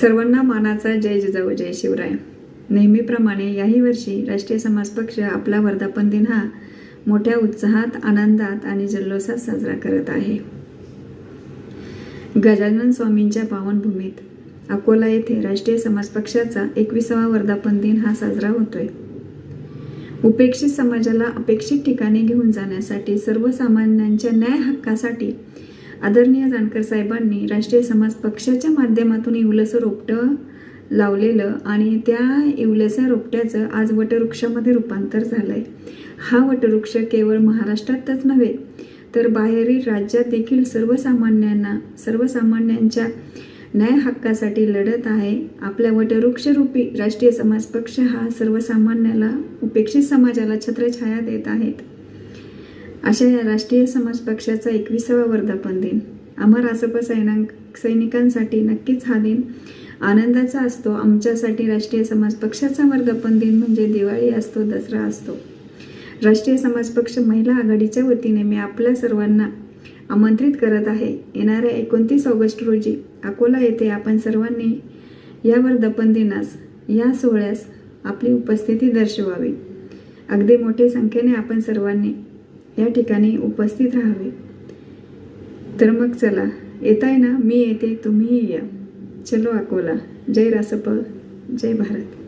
सर्वांना मानाचा जय जिजाऊ जय शिवराय. नेहमीप्रमाणे याही वर्षी राष्ट्रीय समाज पक्ष आपला वर्धापन दिन हा मोठ्या उत्साहात आनंदात आणि जल्लोषात साजरा करत आहे. गजानन स्वामींच्या पावनभूमीत अकोला येथे राष्ट्रीय समाज पक्षाचा एकविसावा वर्धापन दिन हा साजरा होतोय. उपेक्षित समाजाला अपेक्षित ठिकाणी घेऊन जाण्यासाठी सर्वसामान्यांच्या न्याय हक्कासाठी आदरणीय जानकर साहेबांनी राष्ट्रीय समाज पक्षाच्या माध्यमातून इवलसं रोपटं लावलेलं आणि त्या इवलस्या रोपट्याचं आज वटवृक्षामध्ये रूपांतर झालं आहे हा वटवृक्ष केवळ महाराष्ट्रातच नव्हे तर बाहेरील राज्यात देखील सर्वसामान्यांना सर्वसामान्यांच्या न्याय हक्कासाठी लढत आहे. आपल्या वटवृक्षरूपी राष्ट्रीय समाज पक्ष हा सर्वसामान्याला उपेक्षित समाजाला छत्रछाया देत आहेत. अशा या राष्ट्रीय समाज पक्षाचा एकविसावा वर्धापन दिन. अमर आसप सैनिक सैनिकांसाठी नक्कीच हा दिन आनंदाचा असतो. आमच्यासाठी राष्ट्रीय समाज पक्षाचा वर्धापन दिन म्हणजे दिवाळी असतो दसरा असतो. राष्ट्रीय समाज पक्ष महिला आघाडीच्या वतीने मी आपल्या सर्वांना आमंत्रित करत आहे. येणाऱ्या एकोणतीस ऑगस्ट रोजी अकोला येथे आपण सर्वांनी या वर्धापन दिनास या सोहळ्यास आपली उपस्थिती दर्शवावी. अगदी मोठ्या संख्येने आपण सर्वांनी या ठिकाणी उपस्थित राहावे. तर मग चला येताय ना? मी येते तुम्हीही या. चलो अकोला. जय रासप जय भारत.